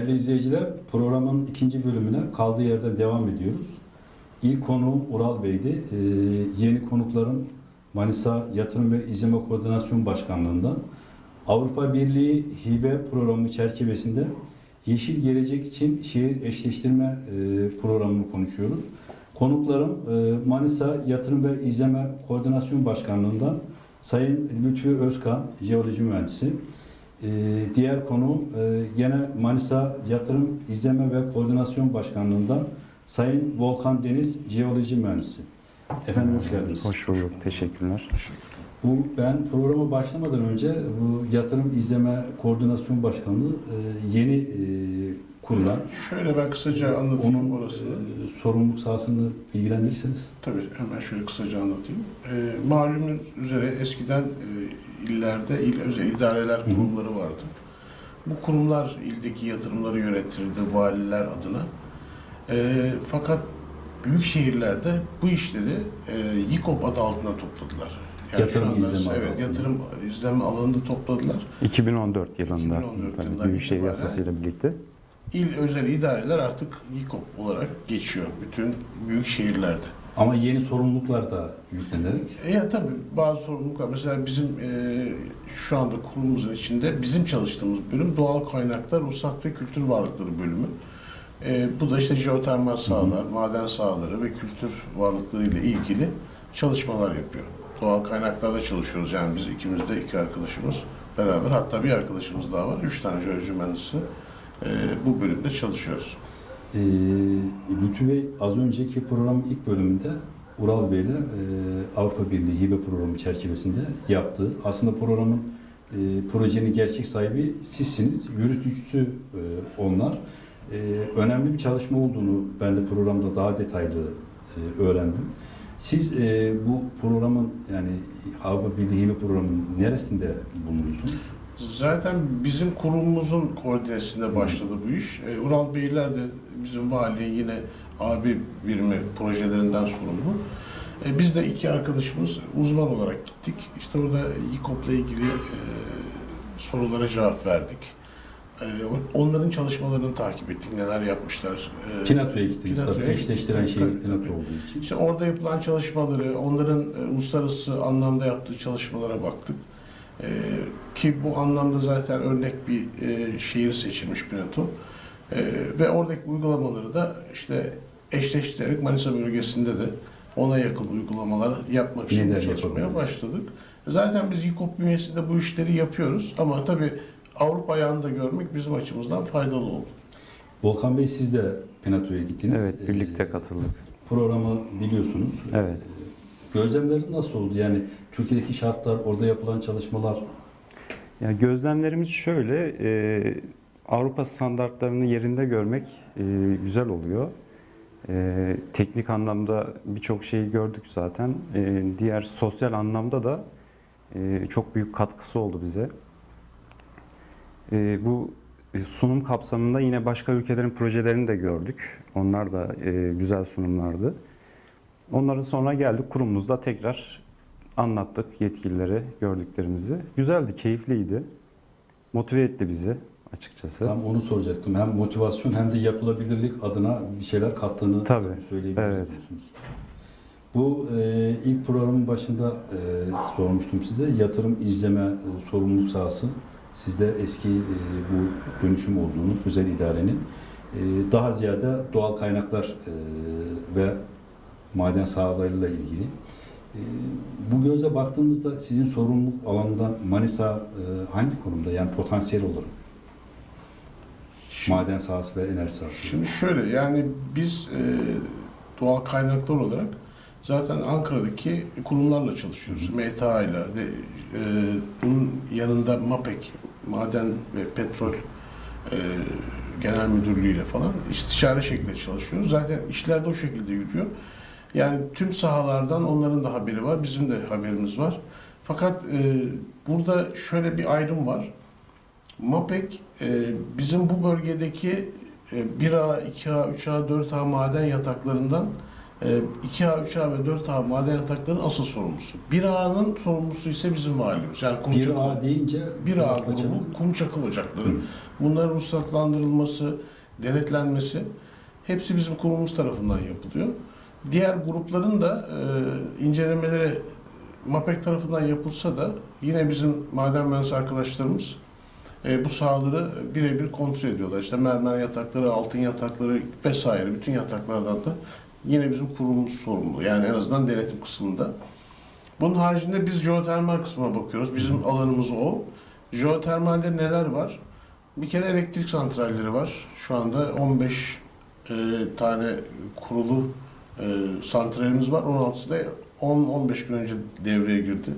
Değerli izleyiciler, programın ikinci bölümüne kaldığı yerden devam ediyoruz. İlk konuğum Ural Bey'di. Ee, yeni konuklarım Manisa Yatırım ve İzleme Koordinasyon Başkanlığı'ndan Avrupa Birliği hibe programı çerçevesinde Yeşil Gelecek için şehir eşleştirme e, programını konuşuyoruz. Konuklarım e, Manisa Yatırım ve İzleme Koordinasyon Başkanlığı'ndan Sayın Lütfü Özkan, jeoloji mühendisi. Ee, diğer konu e, gene Manisa Yatırım İzleme ve Koordinasyon Başkanlığı'ndan Sayın Volkan Deniz Jeoloji Mühendisi. Efendim hoş geldiniz. Hoş bulduk. Teşekkürler. Bu ben programa başlamadan önce bu Yatırım İzleme Koordinasyon Başkanlığı e, yeni e, kurulan Şöyle ben kısaca anlatayım onun orasını. e, sorumluluk sahasını bilgilendirirseniz. Tabii hemen şöyle kısaca anlatayım. Ee, malumunuz üzere eskiden e, illerde il özel idareler hı. kurumları vardı. Bu kurumlar ildeki yatırımları yönetirdi valiler adına. Ee, fakat büyük şehirlerde bu işleri e, YİKOP adı altında topladılar. Yatırım şu anda- izleme adı Evet, altında. yatırım izleme alanında topladılar. 2014 yılında 2014 tabii yılından Büyükşehir itibaren- Yasası'yla birlikte. İl özel idareler artık YİKOP olarak geçiyor bütün büyük şehirlerde. Ama yeni sorumluluklar da yüklenerek E ya tabii bazı sorumluluklar mesela bizim e, şu anda kurumumuzun içinde bizim çalıştığımız bölüm doğal kaynaklar, ruhsat ve kültür varlıkları bölümü. E, bu da işte jeotermal sahalar, maden sahaları ve kültür varlıkları ile ilgili çalışmalar yapıyor. Doğal kaynaklarda çalışıyoruz yani biz ikimiz de iki arkadaşımız beraber hatta bir arkadaşımız daha var. Üç tane jeoloji mühendisi e, bu bölümde çalışıyoruz. Ee, Lütfü Bey az önceki programın ilk bölümünde Ural Bey'le e, Avrupa Birliği hibe programı çerçevesinde yaptığı aslında programın e, projenin gerçek sahibi sizsiniz, yürütücüsü e, onlar. E, önemli bir çalışma olduğunu ben de programda daha detaylı e, öğrendim. Siz e, bu programın yani Avrupa Birliği hibe programının neresinde bulunuyorsunuz? Zaten bizim kurumumuzun koordinesinde başladı bu iş. E, Ural Beyler de bizim valiliğin yine abi birimi projelerinden sorumlu. E, biz de iki arkadaşımız uzman olarak gittik. İşte orada İKOP'la ilgili e, sorulara cevap verdik. E, onların çalışmalarını takip ettik, neler yapmışlar. E, Pinato'ya gittiniz tabii. Pinato'ya Eşleştiren gittik, şey tabii, Pinato tabii. olduğu için. İşte orada yapılan çalışmaları, onların e, uluslararası anlamda yaptığı çalışmalara baktık. E, ki bu anlamda zaten örnek bir e, şehir seçilmiş Pinato. E, ve oradaki uygulamaları da işte eşleştirerek Manisa bölgesinde de ona yakın uygulamalar yapmak için Neler çalışmaya başladık. Zaten biz YİKOP bünyesinde bu işleri yapıyoruz ama tabii Avrupa ayağını da görmek bizim açımızdan faydalı oldu. Volkan Bey siz de Pinato'ya gittiniz. Evet, birlikte Ee, katıldık. Programı biliyorsunuz. Evet. Gözlemleriniz nasıl oldu? Yani Türkiye'deki şartlar, orada yapılan çalışmalar Yani gözlemlerimiz şöyle, e, Avrupa standartlarını yerinde görmek e, güzel oluyor. E, teknik anlamda birçok şeyi gördük zaten. E, diğer sosyal anlamda da e, çok büyük katkısı oldu bize. E, bu sunum kapsamında yine başka ülkelerin projelerini de gördük. Onlar da e, güzel sunumlardı. Onların sonra geldik kurumumuzda tekrar anlattık yetkililere gördüklerimizi. Güzeldi, keyifliydi. Motive etti bizi açıkçası. tam onu soracaktım. Hem motivasyon hem de yapılabilirlik adına bir şeyler kattığını Tabii, söyleyebilirsiniz. evet. Bu e, ilk programın başında e, sormuştum size. Yatırım izleme e, sorumluluk sahası. Sizde eski e, bu dönüşüm olduğunu, özel idarenin e, daha ziyade doğal kaynaklar e, ve maden sahalarıyla ilgili. E, bu gözle baktığımızda sizin sorumluluk alanından Manisa e, hangi konumda? Yani potansiyel olarak. Şimdi- Maden sahası ve enerji sahası. Şimdi şöyle yani biz e, doğal kaynaklar olarak zaten Ankara'daki kurumlarla çalışıyoruz. MTA ile de, e, bunun yanında MAPEK, Maden ve Petrol e, Genel Müdürlüğü ile falan istişare şeklinde çalışıyoruz. Zaten işler de o şekilde yürüyor. Yani tüm sahalardan onların da haberi var, bizim de haberimiz var. Fakat e, burada şöyle bir ayrım var. MAPEK e, bizim bu bölgedeki e, 1A, 2A, 3A, 4A maden yataklarından E, 2A, 3A ve 4A maden yataklarının asıl sorumlusu. 1A'nın sorumlusu ise bizim valimiz. Yani kum Bir çakıl- A deyince bir biraz ağ açalım. grubu kum çakıl ocakları. Bunların ruhsatlandırılması, denetlenmesi hepsi bizim kurumumuz tarafından yapılıyor. Diğer grupların da e, incelemeleri MAPEK tarafından yapılsa da yine bizim maden mühendisi arkadaşlarımız e, bu sahaları birebir kontrol ediyorlar. İşte mermer yatakları, altın yatakları vesaire bütün yataklardan da yine bizim kurumumuz sorumlu. Yani en azından denetim kısmında. Bunun haricinde biz jeotermal kısmına bakıyoruz. Bizim alanımız o. Jeotermalde neler var? Bir kere elektrik santralleri var. Şu anda 15 e, tane kurulu e, santralimiz var. 16'sı da 10-15 gün önce devreye girdi.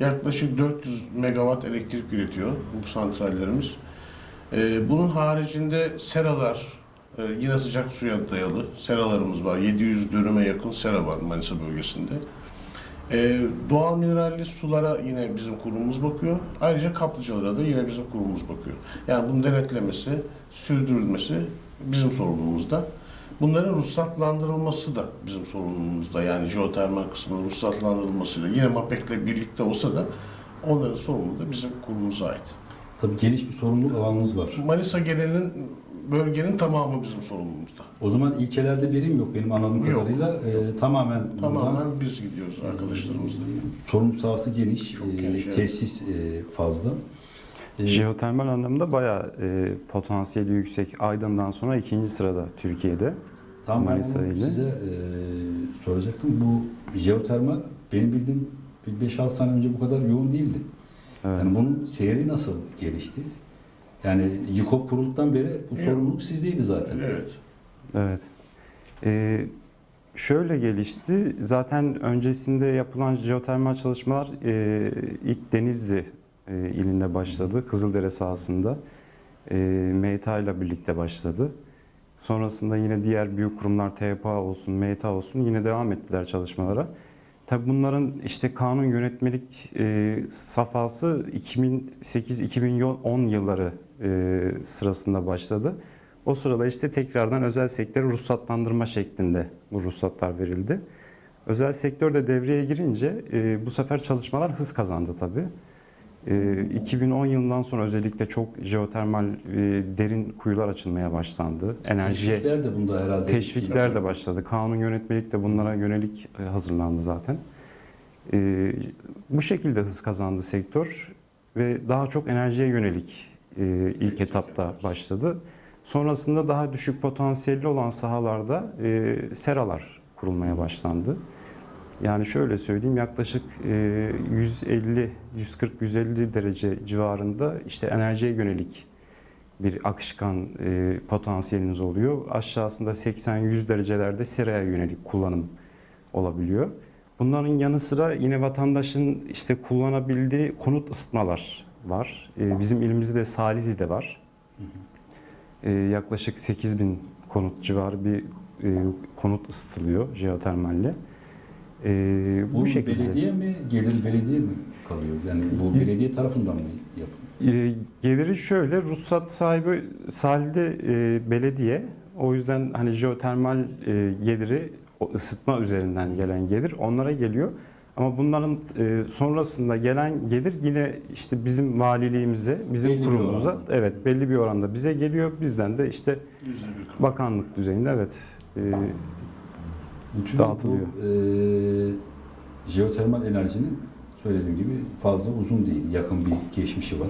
Yaklaşık 400 megawatt elektrik üretiyor bu santrallerimiz. E, bunun haricinde seralar, e, yine sıcak suya dayalı seralarımız var. 700 dönüme yakın sera var Manisa bölgesinde. Ee, doğal mineralli sulara yine bizim kurumumuz bakıyor. Ayrıca kaplıcalara da yine bizim kurumumuz bakıyor. Yani bunun denetlemesi, sürdürülmesi bizim sorumluluğumuzda. Bunların ruhsatlandırılması da bizim sorumluluğumuzda. Yani jeotermal kısmının ruhsatlandırılmasıyla yine MAPEK'le birlikte olsa da onların sorumluluğu da bizim kurumumuza ait. Tabii geniş bir sorumluluk alanınız var. Manisa genelinin bölgenin tamamı bizim sorumluluğumuzda. O zaman ilkelerde birim yok benim anladığım Yok. kadarıyla. Ee, tamamen buradan Tamamen biz gidiyoruz arkadaşlarımızla. sorumlu sahası geniş, e, geniş, evet. tesis e, fazla. E, Jeotermal anlamda bayağı e, potansiyeli yüksek. Aydın'dan sonra ikinci sırada Türkiye'de. Tam ben Manisa bunu ile. size e, soracaktım. Bu jeotermal benim bildiğim bir 5-6 sene önce bu kadar yoğun değildi. Evet. Yani bunun seyri nasıl gelişti? Yani YİKOP kurulduktan beri bu sorumluluk sizdeydi zaten. Evet. Evet. Ee, şöyle gelişti. Zaten öncesinde yapılan jeotermal çalışmalar e, ilk Denizli e, ilinde başladı. Kızıldere sahasında. E, META ile birlikte başladı. Sonrasında yine diğer büyük kurumlar TPA olsun, META olsun yine devam ettiler çalışmalara. Tabi bunların işte kanun yönetmelik e, safhası 2008-2010 yılları e, sırasında başladı. O sırada işte tekrardan özel sektöre ruhsatlandırma şeklinde bu ruhsatlar verildi. Özel sektör de devreye girince e, bu sefer çalışmalar hız kazandı tabii. E, 2010 yılından sonra özellikle çok jeotermal e, derin kuyular açılmaya başlandı. Enerjiye Teşvikler de bunda herhalde. teşvikler de başladı. Kanun yönetmelik de bunlara yönelik e, hazırlandı zaten. E, bu şekilde hız kazandı sektör ve daha çok enerjiye yönelik e, ilk etapta başladı. Sonrasında daha düşük potansiyelli olan sahalarda seralar kurulmaya başlandı. Yani şöyle söyleyeyim yaklaşık e, 150 140 150 derece civarında işte enerjiye yönelik bir akışkan e, potansiyeliniz oluyor. Aşağısında 80-100 derecelerde seraya yönelik kullanım olabiliyor. Bunların yanı sıra yine vatandaşın işte kullanabildiği konut ısıtmalar var. E, bizim ilimizde de Salihli'de var. E, yaklaşık 8000 konut civarı bir e, konut ısıtılıyor jeotermalle. E, Bu bu şekilde. belediye mi, gelir belediye mi kalıyor? Yani bu belediye tarafından mı yapılıyor? E, geliri şöyle, ruhsat sahibi sahilde e, belediye. O yüzden hani jeotermal e, geliri o ısıtma üzerinden gelen gelir onlara geliyor. Ama bunların e, sonrasında gelen gelir yine işte bizim valiliğimize, bizim Belli kurumumuza evet belli bir oranda bize geliyor. Bizden de işte bakanlık düzeyinde evet e, Bütün Dağıtılıyor. bu e, jeotermal enerjinin söylediğim gibi fazla uzun değil. Yakın bir geçmişi var.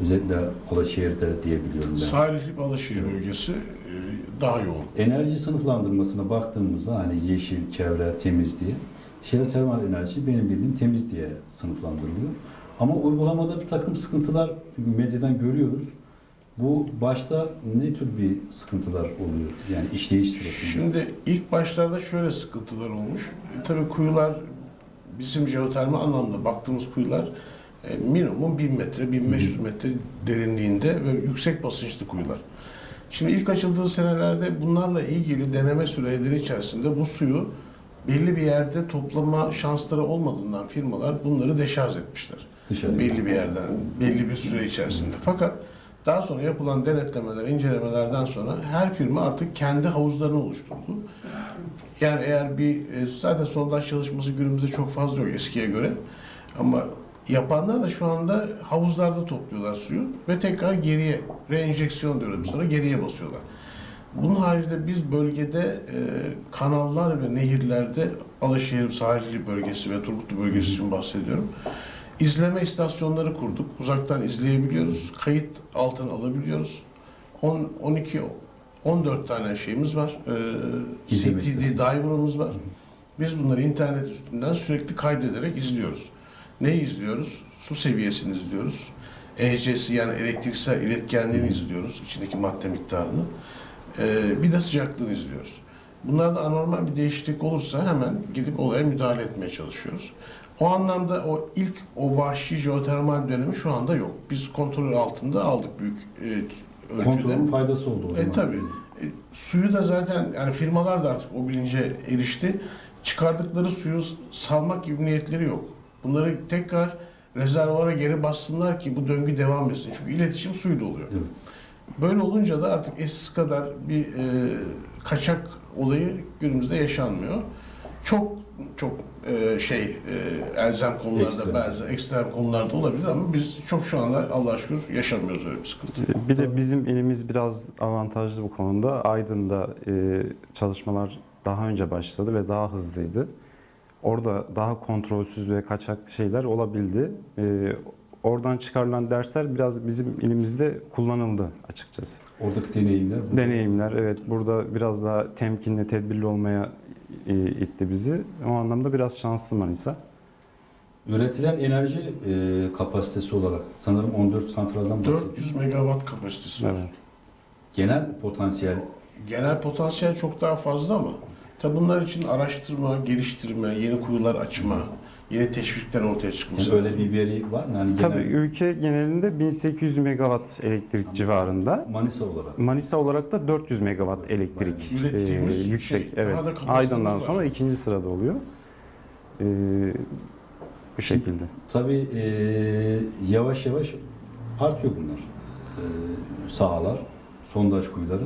Özellikle Alaşehir'de diyebiliyorum ben. Salihli Balaşehir bölgesi e, daha yoğun. Enerji sınıflandırmasına baktığımızda hani yeşil, çevre, temiz diye. Jeotermal enerji benim bildiğim temiz diye sınıflandırılıyor. Ama uygulamada bir takım sıkıntılar medyadan görüyoruz. Bu başta ne tür bir sıkıntılar oluyor? Yani işleyiş sırasında. Şimdi ilk başlarda şöyle sıkıntılar olmuş. E, tabii kuyular bizim jeotermal anlamda baktığımız kuyular e, minimum 1000 metre, 1500 metre derinliğinde ve yüksek basınçlı kuyular. Şimdi ilk açıldığı senelerde bunlarla ilgili deneme süreleri içerisinde bu suyu belli bir yerde toplama şansları olmadığından firmalar bunları deşarj etmişler. Dışarıya. belli bir yerden, belli bir süre içerisinde. Fakat daha sonra yapılan denetlemeler, incelemelerden sonra her firma artık kendi havuzlarını oluşturdu. Yani eğer bir e, zaten sondaj çalışması günümüzde çok fazla yok eskiye göre. Ama yapanlar da şu anda havuzlarda topluyorlar suyu ve tekrar geriye reenjeksiyon diyoruz sonra geriye basıyorlar. Bunun haricinde biz bölgede e, kanallar ve nehirlerde Alaşehir sahilli bölgesi ve Turgutlu bölgesi için bahsediyorum. İzleme istasyonları kurduk. Uzaktan izleyebiliyoruz. Kayıt altına alabiliyoruz. 10 12 14 tane şeyimiz var. E, İzleme CTD diver'ımız var. Biz bunları internet üstünden sürekli kaydederek izliyoruz. Ne izliyoruz? Su seviyesini izliyoruz. EHC'si yani elektriksel iletkenliğini izliyoruz. içindeki madde miktarını. Ee, bir de sıcaklığını izliyoruz. Bunlarda anormal bir değişiklik olursa hemen gidip olaya müdahale etmeye çalışıyoruz. O anlamda o ilk o vahşi jeotermal dönemi şu anda yok. Biz kontrol altında aldık büyük e, ölçüde. Kontrolün faydası oldu o zaman. E tabi. suyu da zaten yani firmalar da artık o bilince erişti. Çıkardıkları suyu salmak gibi niyetleri yok. Bunları tekrar rezervuara geri bassınlar ki bu döngü devam etsin. Çünkü iletişim suyla oluyor. Evet. Böyle olunca da artık eskisi kadar bir e, kaçak olayı günümüzde yaşanmıyor. Çok çok e, şey e, elzem konularda Ekstrem. bazı ekstrem konularda olabilir ama biz çok şu anda Allah'a şükür yaşamıyoruz öyle bir sıkıntı. Bir de bizim ilimiz biraz avantajlı bu konuda. Aydın'da e, çalışmalar daha önce başladı ve daha hızlıydı. Orada daha kontrolsüz ve kaçak şeyler olabildi. E, oradan çıkarılan dersler biraz bizim ilimizde kullanıldı açıkçası. Oradaki deneyimler. bu- Deneyimler evet burada biraz daha temkinli, tedbirli olmaya e, itti bizi. O anlamda biraz şanslı Manisa. Üretilen enerji e, kapasitesi olarak sanırım 14 santraldan bahsediyoruz. 400 megawatt kapasitesi var. Evet. Genel potansiyel Genel potansiyel çok daha fazla ama tabi bunlar için araştırma, geliştirme, yeni kuyular açma, yeni teşvikler ortaya çıkması yani öyle lazım. bir veri var mı? Yani genel Tabii ülke genelinde 1800 megawatt elektrik civarında. Manisa olarak. Manisa olarak da 400 megawatt elektrik e, yüksek. şey, evet. Aydın'dan var. sonra ikinci sırada oluyor. E, bu şekilde. Tabii e, yavaş yavaş artıyor bunlar. E, sahalar, sondaj kuyuları.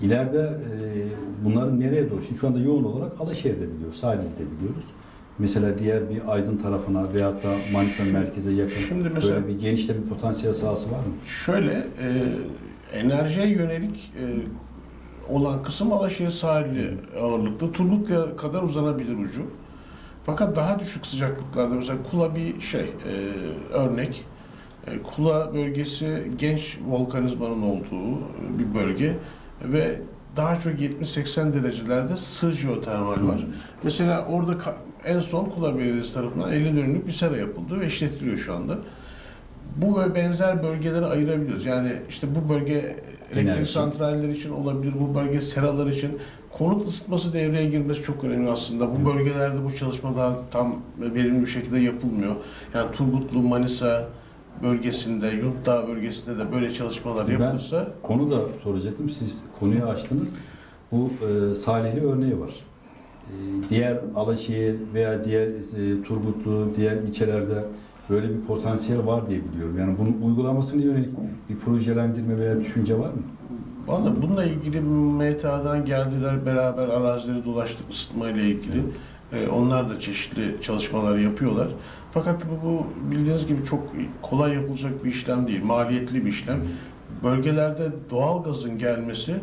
İleride e, bunların nereye doğru? Şimdi şu anda yoğun olarak Alaşehir'de biliyoruz, Salihli'de biliyoruz. Mesela diğer bir Aydın tarafına veyahut da Manisa merkeze yakın Şimdi mesela- böyle bir genişte bir potansiyel sahası var mı? Şöyle, e, enerjiye yönelik e, olan kısım Alaşehir sahili ağırlıklı. Turgutlu'ya kadar uzanabilir ucu. Fakat daha düşük sıcaklıklarda mesela Kula bir şey, e, örnek. E, Kula bölgesi genç volkanizmanın olduğu bir bölge ve daha çok 70-80 derecelerde sığ jeotermal var. Mesela orada en son Kula Belediyesi tarafından 50 dönümlük bir sera yapıldı ve işletiliyor şu anda. Bu ve benzer bölgeleri ayırabiliyoruz. Yani işte bu bölge elektrik santralleri için olabilir, bu bölge seralar için. Konut ısıtması devreye girmesi çok önemli aslında. Bu bölgelerde bu çalışma daha tam ve verimli bir şekilde yapılmıyor. Yani Turgutlu, Manisa bölgesinde, Yuntdağ bölgesinde de böyle çalışmalar İşte yapılırsa Onu da soracaktım. Siz konuyu açtınız. Bu e, Salihli örneği var. E, diğer Alaşehir veya diğer e, Turgutlu, diğer ilçelerde böyle bir potansiyel var diye biliyorum. Yani bunun uygulamasına yönelik bir projelendirme veya düşünce var mı? Valla bununla ilgili MTA'dan geldiler beraber arazileri dolaştık ısıtma ile ilgili. Ee, onlar da çeşitli çalışmalar yapıyorlar. Fakat bu, bu bildiğiniz gibi çok kolay yapılacak bir işlem değil. Maliyetli bir işlem. Bölgelerde doğal gazın gelmesi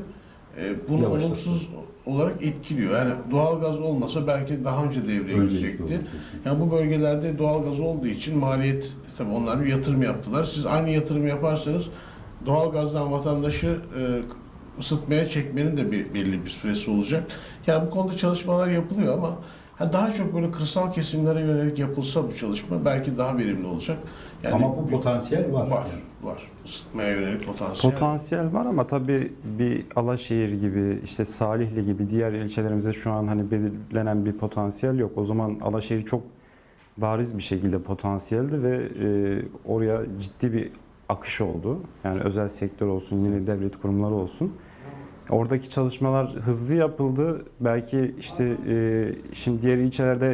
e, bunu Yavaşlatıyor. olumsuz olarak etkiliyor. Yani doğal gaz olmasa belki daha önce devreye girecekti. Yani bu bölgelerde doğal gaz olduğu için maliyet tabii onlar bir yatırım yaptılar. Siz aynı yatırım yaparsanız doğal gazdan vatandaşı e, ısıtmaya çekmenin de bir belli bir süresi olacak. Yani bu konuda çalışmalar yapılıyor ama ha, daha çok böyle kırsal kesimlere yönelik yapılsa bu çalışma belki daha verimli olacak. Yani Ama bu potansiyel var. var, Yani. var. Isıtmaya yönelik potansiyel. Potansiyel var ama tabii bir Alaşehir gibi, işte Salihli gibi diğer ilçelerimize şu an hani belirlenen bir potansiyel yok. O zaman Alaşehir çok bariz bir şekilde potansiyeldi ve e, oraya ciddi bir akış oldu. Yani özel sektör olsun, yine devlet kurumları olsun. Oradaki çalışmalar hızlı yapıldı. Belki işte e, şimdi diğer ilçelerde